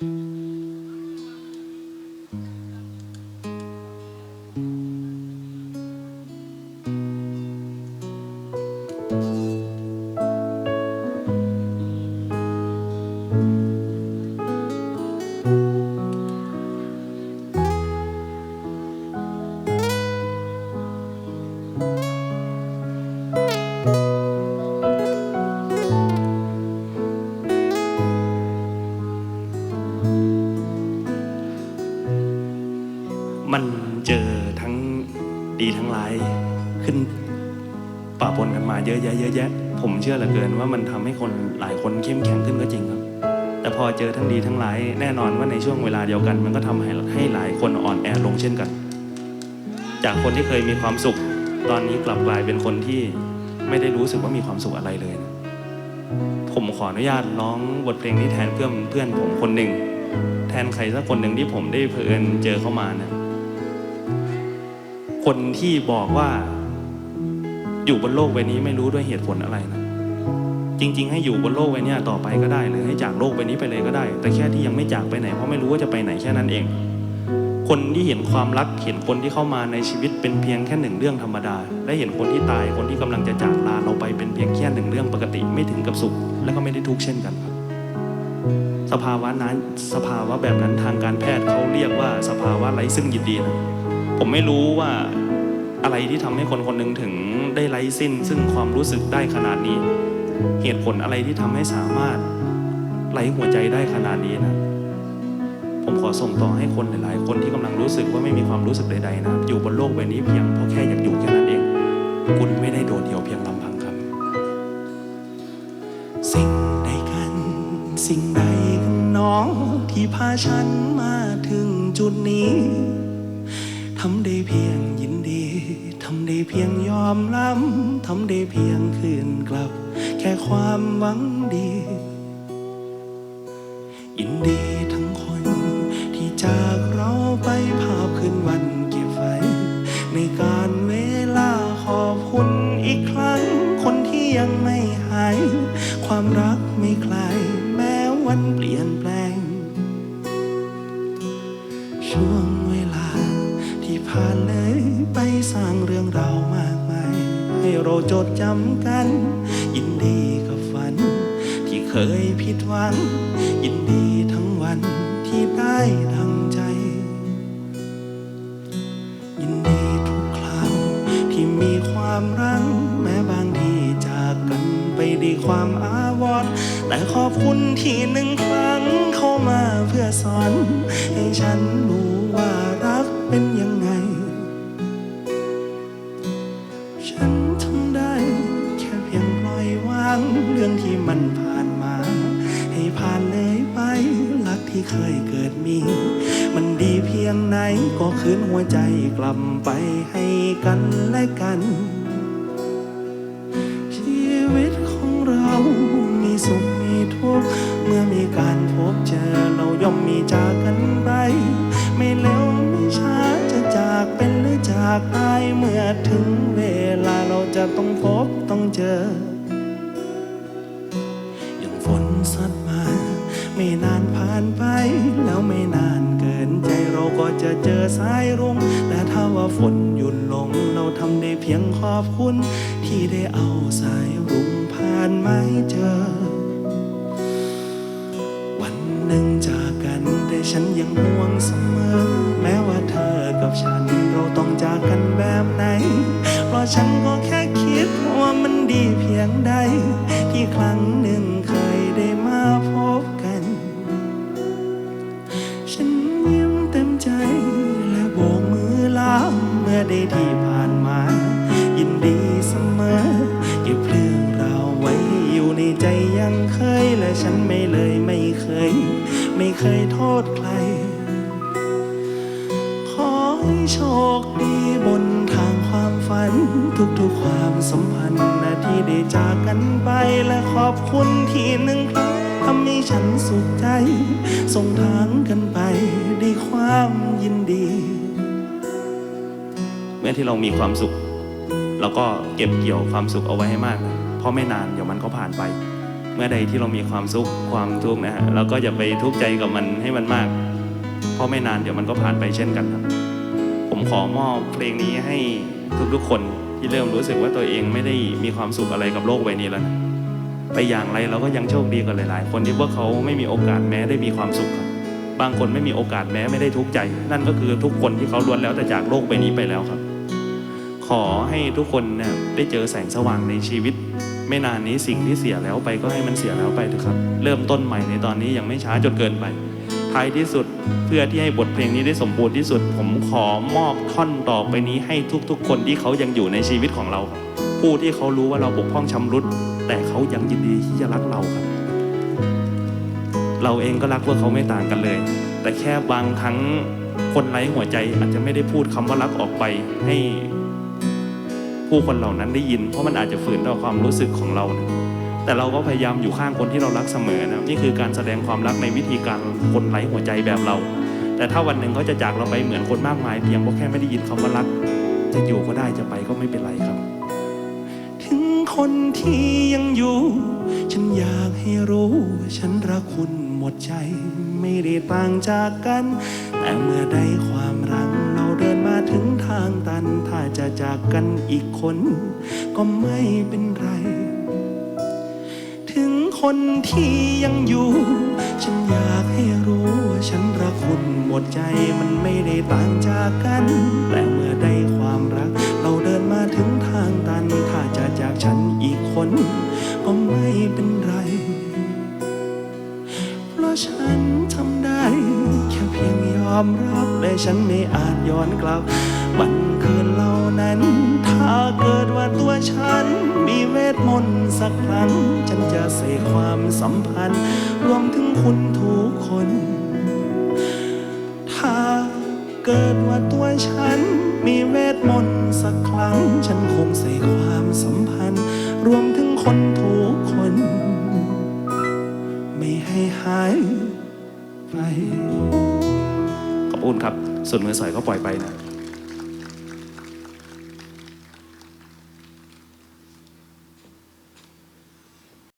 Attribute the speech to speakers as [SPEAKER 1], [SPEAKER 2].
[SPEAKER 1] Thank you. มันเจอทั้งดีทั้งร้ายขึ้นปะปนกันมาเยอะแยะเยอะแยะ ผมเชื่อเหลือเกินว่ามันทำให้คนหลายคนเข้มแข็งขึ้นก็จริงครับ แต่พอเจอทั้งดีทั้งร้ายแน่นอนว่าในช่วงเวลาเดียวกัน มันก็ทำให้ให้หลายคนอ่อนแอลงเช่นกัน จากคนที่เคยมีความสุข ตอนนี้กลับกลายเป็นคนที่ไม่ได้รู้สึกว่ามีความสุขอะไรเลยนะผมขออนุญาตร้องบทเพลงนี้แทนเพื่อนเพื่อนผมคนหนึ่งแทนใครสักคนหนึ่งที่ผมได้เผอิญเจอเข้ามานะ คนที่บอกว่า อยู่บนโลกใบนี้ไม่รู้ด้วยเหตุผลอะไรนะจริง ๆ ให้อยู่บนโลกใบนี้ต่อไปก็ได้ หรือให้จากโลกใบนี้ไปเลยก็ได้ แต่แค่ที่ยังไม่จากไปไหนเพราะไม่รู้ว่าจะไปไหนแค่นั้นเอง คนที่เห็นความรักเห็นคนที่เข้ามาในชีวิตเป็นเพียงแค่หนึ่งเรื่องธรรมดา และเห็นคนที่ตายคนที่กำลังจะจากลาเราไปเป็นเพียงแค่หนึ่งเรื่องปกติไม่ถึงกับสุข และก็ไม่ได้ทุกข์เช่นกันครับ สภาวะนั้นสภาวะแบบนั้นทางการแพทย์เขาเรียกว่าสภาวะไร้ซึ่งยินดีนะ ผมไม่รู้ว่าอะไรที่ทำให้คนคนหนึ่งถึงได้ไร้สิ้น ซึ่งความรู้สึกได้ขนาดนี้ เหตุผลอะไรที่ทำให้สามารถไร้หัวใจได้ขนาดนี้นะ ผมขอส่งต่อให้คนหลายๆ คนที่กำลังรู้สึกว่าไม่มีความรู้สึกใดๆนะอยู่บนโลกใบนี้เพียงเพราะแค่อยากอยู่แค่นั้นเอง คุณไม่ได้โดดเดี่ยวเพียงลำพังครับ
[SPEAKER 2] สิ่งใดกัน สิ่งใดกันน้องที่พาฉันมาถึงจุดนี้ ทำได้เพียงยอมรับทำได้เพียงคืนกลับ แค่ความหวังดี ยินดี ผ่านเลยไปสร้างเรื่องราวมากมายให้เราจดจำกัน ยินดีกับฝัน ที่เคยผิดหวัง ยินดีทั้งวันที่ได้ดังใจ ยินดีทุกคราวที่มีความรักแม้บางทีจากกันไปด้วยความอาวรณ์แต่ขอบคุณที่หนึ่งครั้งเข้ามาเพื่อสอนให้ฉันรู้ ที่เคยเกิดมี มันดีเพียงไหนก็คืนหัวใจกลับไปให้กันและกัน ชีวิตของเรามีสุขมีทุกข์เมื่อมีการพบเจอเราย่อมมีจากกันไป ไม่เร็วไม่ช้าจะจากเป็นหรือจากตายเมื่อถึงเวลาเราจะต้องพบต้องเจอ อย่างฝนสัดมา ไม่นานผ่านไป แล้วไม่นานเกินใจเราก็จะเจอสายรุ้งแต่ถ้าว่าฝนหยุดลง เราทำได้เพียงขอบคุณ ที่ได้เอาสายรุ้งผ่านมาเจอ วันหนึ่งจากกันแต่ฉันยังห่วงเสมอ แม้ว่าเธอกับฉันเราต้องจากกันแบบไหน เพราะฉันก็แค่คิดว่ามันดีเพียงใดที่ครั้ง ได้ที่ผ่านมา ยินดีเสมอเก็บเรื่องราวไว้อยู่ในใจยังเคย และฉันไม่เลยไม่เคย ไม่เคยโทษใคร ขอให้โชคดีบนทางความฝัน ทุกๆความสัมพันธ์นาที่ได้จากกันไปและขอบคุณที่หนึ่งครั้งทำให้ฉันสุขใจ ส่งทางกันไปด้วยความยินดี
[SPEAKER 1] มื่อที่เรามีความสุข เราก็เก็บเกี่ยวความสุขเอาไว้ให้มากเพราะไม่นานเดี๋ยวมันก็ผ่านไป เมื่อใดที่เรามีความสุขความทุกข์นะฮะเราก็อย่าไปทุกข์ใจกับมันให้มันมาก เพราะไม่นานเดี๋ยวมันก็ผ่านไปเช่นกันครับ ผมขอมอบเพลงนี้ให้ทุกๆคนที่เริ่มรู้สึกว่าตัวเองไม่ได้มีความสุขอะไรกับโลกใบนี้แล้วนะไปอย่างไรเราก็ยังโชคดีกว่าหลาย ๆ คนที่พวกเขาไม่มีโอกาสแม้ได้มีความสุขครับบางคนไม่มีโอกาสแม้ไม่ได้ทุกข์ใจ นั่นก็คือทุกคนที่เขาล้วนแล้วแต่จากโลกใบนี้ไปแล้วครับ ขอให้ทุกคนนะได้เจอแสงสว่างในชีวิต ไม่นานนี้สิ่งที่เสียแล้วไปก็ให้มันเสียแล้วไปเถอะครับ เริ่มต้นใหม่ในตอนนี้ยังไม่ช้าจนเกินไปท้ายที่สุดเพื่อที่ให้บทเพลงนี้ได้สมบูรณ์ที่สุด ผมขอมอบท่อนต่อไปนี้ให้ทุกๆ คนที่เขายังอยู่ในชีวิตของเราครับผู้ที่เขารู้ว่าเราบกพร่องชำรุด แต่เขายังยินดีที่จะรักเราครับ เราเองก็รักพวกเขาไม่ต่างกันเลย แต่แค่บางครั้งคนไร้หัวใจอาจจะไม่ได้พูดคำว่ารักออกไปให้ ผู้คนเหล่านั้นได้ยิน เพราะมันอาจจะฝืนต่อความรู้สึกของเรานะแต่เราก็พยายามอยู่ข้างคนที่เรารักเสมอนะนี่คือการแสดงความรักในวิธีการคนไร้หัวใจแบบเรา แต่ถ้าวันหนึ่งเขาจะจากเราไปเหมือนคนมากมายเพียงเพราะแค่ไม่ได้ยินคำว่ารัก จะอยู่ก็ได้จะไปก็ไม่เป็นไรครับ
[SPEAKER 2] ถึงคนที่ยังอยู่ ฉันอยากให้รู้ ฉันรักคุณหมดใจ ไม่ได้ต่างจากกัน แต่เมื่อได้ความรัก ดินมาถึงทางตัน ถ้าจะจากกันอีกคน ก็ไม่เป็นไร ถึงคนที่ยังอยู่ ฉันอยากให้รู้ว่าฉันรักคุณหมดใจมันไม่ได้ต่างจากกัน แต่เมื่อได้ความรัก เราเดินมาถึงทางตัน ถ้าจะจากฉันอีกคน ก็ไม่เป็นไร เพราะฉัน พียงยอมรับและฉันไม่อาจย้อนกลับวันคืนเหล่านั้น ถ้าเกิดว่าตัวฉัน มีเวทมนต์สักครั้ง ฉันจะเสกความสัมพันธ์ รวมถึงคุณทุกคน ถ้าเกิดว่าตัวฉัน มีเวทมนต์สักครั้ง ฉันคงเสกความสัมพันธ์ รวมถึงคนทุกคน ไม่ให้หายไป
[SPEAKER 1] อบคุณครับ ส่วนมือสอยก็ปล่อยไปนะ